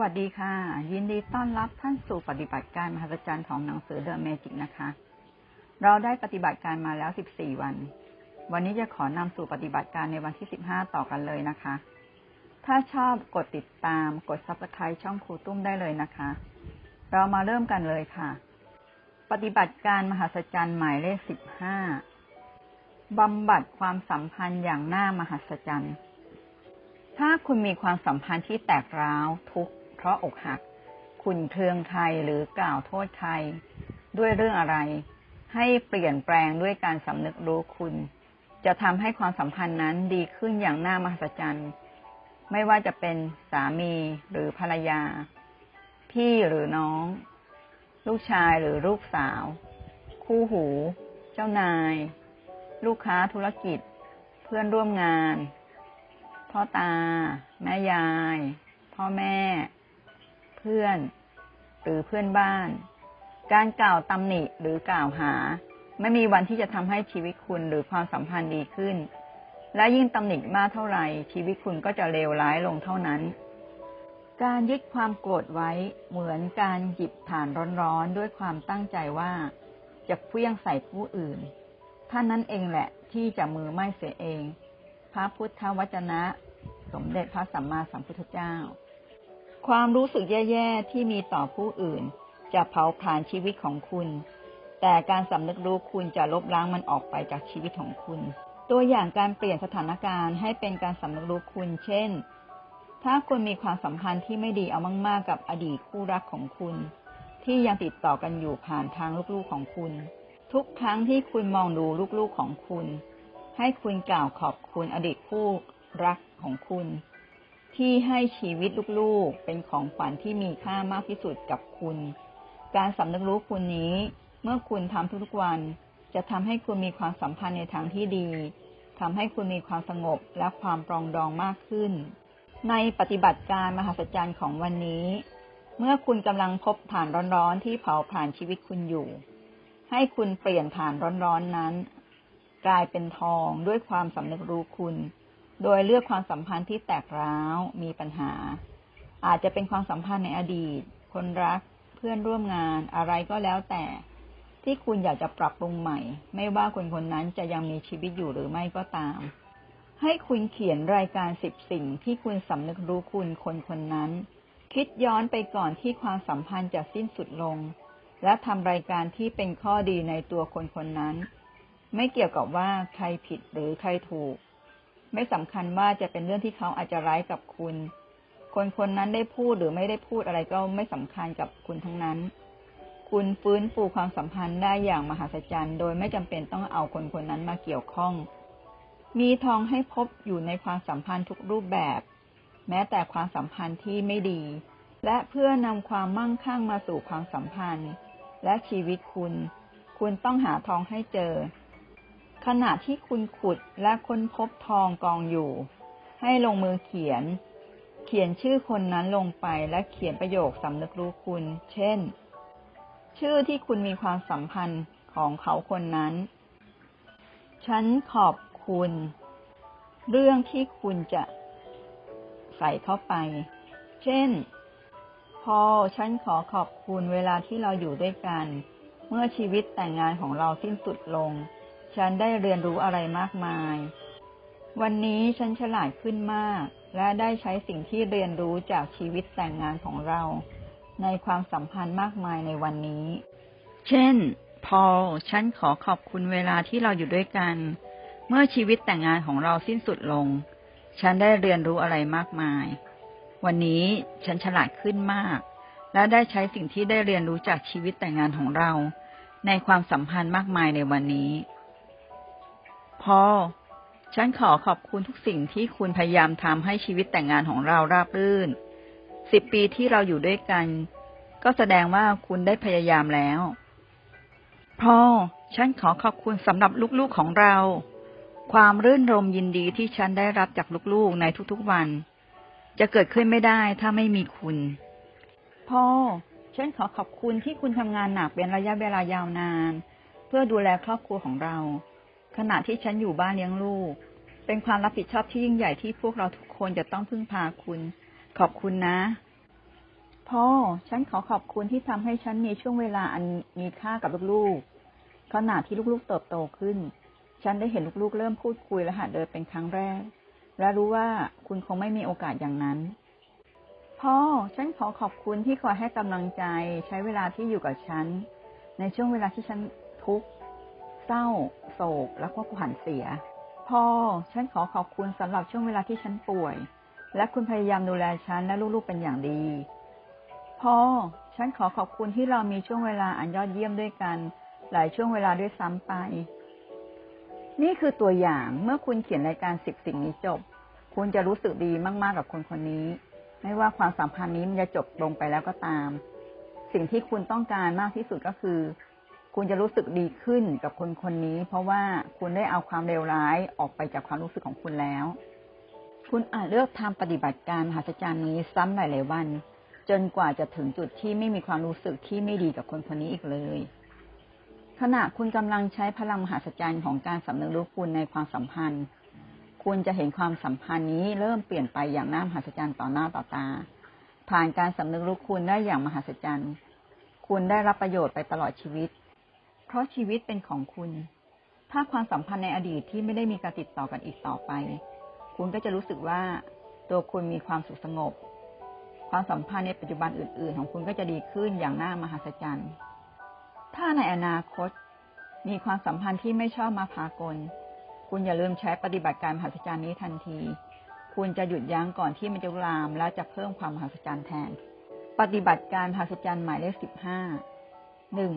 วัสดีค่ะ ยินดีต้อนรับท่านสู่ปฏิบัติการมหัศจรรย์ของหนังสือเดอะเมจิกนะคะ เราได้ปฏิบัติการมาแล้ว 14 วัน วันนี้จะขอนำสู่ปฏิบัติการในวันที่ 15 ต่อกันเลยนะคะ ถ้าชอบกดติดตามกด subscribe ช่องครูตุ้มได้เลยนะคะ เรามาเริ่มกันเลยค่ะ ปฏิบัติการมหัศจรรย์หมายเลข 15บำบัดความสัมพันธ์อย่างน่ามหัศจรรย์ถ้าคุณมีความสัมพันธ์ที่แตกร้าวทุกข์ เพราะอกหัก คุณเคืองใครหรือกล่าวโทษใคร ด้วยเรื่องอะไร ให้เปลี่ยนแปลงด้วยการสำนึกรู้คุณ จะทำให้ความสัมพันธ์นั้นดีขึ้นอย่างน่ามหัศจรรย์ ไม่ว่าจะเป็นสามีหรือภรรยา พี่หรือน้อง ลูกชายหรือลูกสาว คู่หู เจ้านาย ลูกค้าธุรกิจ เพื่อนร่วมงานพ่อตา แม่ยาย พ่อแม่ เพื่อน หรือเพื่อนบ้าน การกล่าวตำหนิหรือกล่าวหา ไม่มีวันที่จะทำให้ชีวิตคุณหรือความสัมพันธ์ดีขึ้น และยิ่งตำหนิมากเท่าไหร่ ชีวิตคุณก็จะเลวร้ายลงเท่านั้น การยึดความโกรธไว้เหมือนการหยิบถ่านร้อนๆด้วยความตั้งใจว่า จะเฟี้ยงใส่ผู้อื่นท่านนั้นเองแหละที่จะมือไม้เสียเอง พระพุทธวจนะ สมเด็จพระสัมมาสัมพุทธเจ้า ความรู้สึกแย่ๆที่มีต่อผู้อื่น จะเผาผลาญชีวิตของคุณ แต่การสำนึกรู้คุณจะลบล้างมันออกไปจากชีวิตของคุณ ตัวอย่างการเปลี่ยนสถานการณ์ให้เป็นการสำนึกรู้คุณ เช่น ถ้าคุณมีความสัมพันธ์ที่ไม่ดีเอามากๆกับอดีตคู่รักของคุณ ที่ยังติดต่อกันอยู่ผ่านทางลูกๆของคุณ ทุกครั้งที่คุณมองดูลูกๆของคุณ ให้คุณกล่าวขอบคุณอดีตคู่รักของคุณ ที่ให้ชีวิตลูกๆ เป็นของขวัญที่มีค่ามากที่สุดกับคุณ การสำนึกรู้คุณนี้ เมื่อคุณทำทุกๆวัน จะทำให้คุณมีความสัมพันธ์ในทางที่ดีทำให้คุณมีความสงบและความปรองดองมากขึ้น ในปฏิบัติการมหัศจรรย์ของวันนี้ เมื่อคุณกำลังพบฐานร้อนๆที่เผาผ่านชีวิตคุณอยู่ ให้คุณเปลี่ยนฐานร้อนๆนั้น กลายเป็นทองด้วยความสำนึกรู้คุณ โดยเลือกความสัมพันธ์ที่แตกร้าวมีปัญหา อาจจะเป็นความสัมพันธ์ในอดีต คนรักเพื่อนร่วมงานอะไรก็แล้วแต่ ที่คุณอยากจะปรับปรุงใหม่ ไม่ว่าคนคนนั้นจะยังมีชีวิตอยู่หรือไม่ก็ตาม ให้คุณเขียนรายการสิบสิ่งที่คุณสำนึกรู้คุณคนคนนั้น คิดย้อนไปก่อนที่ความสัมพันธ์จะสิ้นสุดลง และทำรายการที่เป็นข้อดีในตัวคนคนนั้น ไม่เกี่ยวกับว่าใครผิดหรือใครถูก ไม่สำคัญว่าจะเป็นเรื่องที่เขาอาจจะร้ายกับคุณ คนคนนั้นได้พูดหรือไม่ได้พูดอะไรก็ไม่สำคัญกับคุณทั้งนั้น คุณฟื้นฟูความสัมพันธ์ได้อย่างมหัศจรรย์ โดยไม่จำเป็นต้องเอาคนคนนั้นมาเกี่ยวข้อง มีทองให้พบอยู่ในความสัมพันธ์ทุกรูปแบบ แม้แต่ความสัมพันธ์ที่ไม่ดี และเพื่อนำความมั่งคั่งมาสู่ความสัมพันธ์ และชีวิตคุณ คุณต้องหาทองให้เจอ ขณะที่คุณขุดและค้นพบทองกองอยู่ ให้ลงมือเขียน เขียนชื่อคนนั้นลงไปและเขียนประโยคสำนึกรู้คุณ เช่น ชื่อที่คุณมีความสัมพันธ์ของเขาคนนั้น ฉันขอบคุณ เรื่องที่คุณจะใส่เข้าไป เช่น พอฉันขอขอบคุณเวลาที่เราอยู่ด้วยกัน เมื่อชีวิตแต่งงานของเราสิ้นสุดลง ฉันได้เรียนรู้อะไรมากมาย วันนี้ฉันฉลาดขึ้นมาก และได้ใช้สิ่งที่เรียนรู้จากชีวิตแต่งงานของเรา ในความสัมพันธ์มากมายในวันนี้ เช่น พอลฉันขอขอบคุณเวลาที่เราอยู่ด้วยกัน เมื่อชีวิตแต่งงานของเราสิ้นสุดลง ฉันได้เรียนรู้อะไรมากมาย วันนี้ฉันฉลาดขึ้นมาก และได้ใช้สิ่งที่ได้เรียนรู้จากชีวิตแต่งงานของเรา ในความสัมพันธ์มากมายในวันนี้ พอฉันขอขอบคุณทุกสิ่งที่คุณพยายามทำให้ชีวิตแต่งงานของเราราบรื่น สิบปีที่เราอยู่ด้วยกัน ก็แสดงว่าคุณได้พยายามแล้ว พ่อ ฉันขอขอบคุณสำหรับลูกๆของเรา ความรื่นรมยินดีที่ฉันได้รับจากลูกๆในทุกๆวัน จะเกิดขึ้นไม่ได้ถ้าไม่มีคุณ พ่อ ฉันขอขอบคุณที่คุณทำงานหนักเป็นระยะเวลายาวนาน เพื่อดูแลครอบครัวของเรา ขณะที่ฉันอยู่บ้านเลี้ยงลูก เป็นความรับผิดชอบที่ยิ่งใหญ่ที่พวกเราทุกคนจะต้องพึ่งพาคุณ ขอบคุณนะ พ่อ ฉันขอขอบคุณที่ทำให้ฉันมีช่วงเวลาอันมีค่ากับลูกๆ ขณะที่ลูกๆเติบโตขึ้น ฉันได้เห็นลูกๆ เริ่มพูดคุยและหัดเดินเป็นครั้งแรก และรู้ว่าคุณคงไม่มีโอกาสอย่างนั้น พ่อ ฉันขอขอบคุณที่คอยให้กำลังใจ ใช้เวลาที่อยู่กับฉัน ในช่วงเวลาที่ฉันทุกข์ เศร้า โศก แล้วก็ขวัญเสีย พ่อ ฉันขอขอบคุณสำหรับช่วงเวลาที่ฉันป่วย และคุณพยายามดูแลฉันและลูกๆเป็นอย่างดี พ่อ ฉันขอขอบคุณที่เรามีช่วงเวลาอันยอดเยี่ยมด้วยกัน หลายช่วงเวลาด้วยซ้ำไป นี่คือตัวอย่างเมื่อคุณเขียนรายการสิบสิ่งนี้จบ คุณจะรู้สึกดีมาก ๆ กับคนคนนี้ ไม่ว่าความสัมพันธ์นี้มันจะจบลงไปแล้วก็ตาม สิ่งที่คุณต้องการมากที่สุดก็คือ คุณจะรู้สึกดีขึ้นกับคนคนนี้ เพราะว่าคุณได้เอาความเลวร้ายออกไปจากความรู้สึกของคุณแล้ว คุณอาจเลือกทำปฏิบัติการมหัศจรรย์นี้ซ้ำหลายๆวัน จนกว่าจะถึงจุดที่ไม่มีความรู้สึกที่ไม่ดีกับคนคนนี้อีกเลย ขณะคุณกำลังใช้พลังมหัศจรรย์ของการสำนึกรู้คุณในความสัมพันธ์ คุณจะเห็นความสัมพันธ์นี้เริ่มเปลี่ยนไปอย่างน่ามหัศจรรย์ต่อหน้าต่อตา ผ่านการสำนึกรู้คุณได้อย่างมหัศจรรย์ คุณได้รับประโยชน์ไปตลอดชีวิต เพราะชีวิตเป็นของคุณ ถ้าความสัมพันธ์ในอดีตที่ไม่ได้มีการติดต่อกันอีกต่อไป คุณก็จะรู้สึกว่าตัวคุณมีความสุขสงบ ความสัมพันธ์ในปัจจุบันอื่น ๆ ของคุณก็จะดีขึ้นอย่างน่ามหัศจรรย์ ถ้าในอนาคต มีความสัมพันธ์ที่ไม่ชอบมาพากล คุณอย่าลืมใช้ปฏิบัติการมหัศจรรย์นี้ทันที คุณจะหยุดยั้งก่อนที่มันจะลาม และจะเพิ่มความมหัศจรรย์แทน ปฏิบัติการมหัศจรรย์หมายเลขสิบห้าหนึ่ง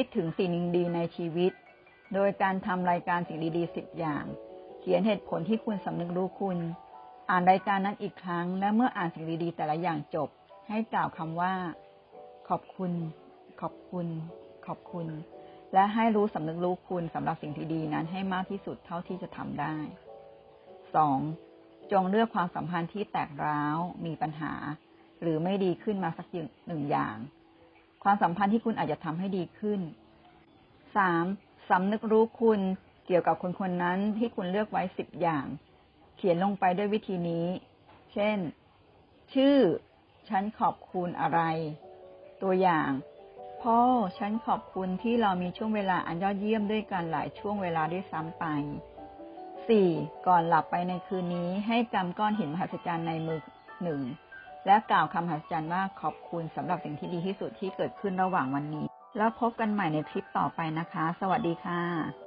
คิดถึงสิ่งดีในชีวิต โดยการทำรายการสิ่งดีๆสิบอย่าง เขียนเหตุผลที่คุณสำนึกรู้คุณ อ่านรายการนั้นอีกครั้ง และเมื่ออ่านสิ่งดีๆแต่ละอย่างจบ ให้กล่าวคำว่า ขอบคุณ ขอบคุณ ขอบคุณ และให้รู้สำนึกรู้คุณสำหรับสิ่งที่ดีนั้นให้มากที่สุดเท่าที่จะทำได้สองจงเลือกความสัมพันธ์ที่แตกร้าว มีปัญหา หรือไม่ดีขึ้นมาสักหนึ่งอย่าง ความสัมพันธ์ที่คุณอาจจะทำให้ดีขึ้นสามสำนึกรู้คุณเกี่ยวกับคนคนนั้นที่คุณเลือกไว้สิบอย่าง เขียนลงไปด้วยวิธีนี้ เช่น ชื่อ ฉันขอบคุณอะไร ตัวอย่าง พ่อ ฉันขอบคุณที่เรามีช่วงเวลาอันยอดเยี่ยมด้วยกันหลายช่วงเวลาด้วยซ้ำไปสี่ก่อนหลับไปในคืนนี้ให้กำก้อนหินมหัศจรรย์ในมือหนึ่ง และกล่าวคำหัศจรรย์ว่าขอบคุณสำหรับสิ่งที่ดีที่สุดที่เกิดขึ้นระหว่างวันนี้ แล้วพบกันใหม่ในคลิปต่อไปนะคะ สวัสดีค่ะ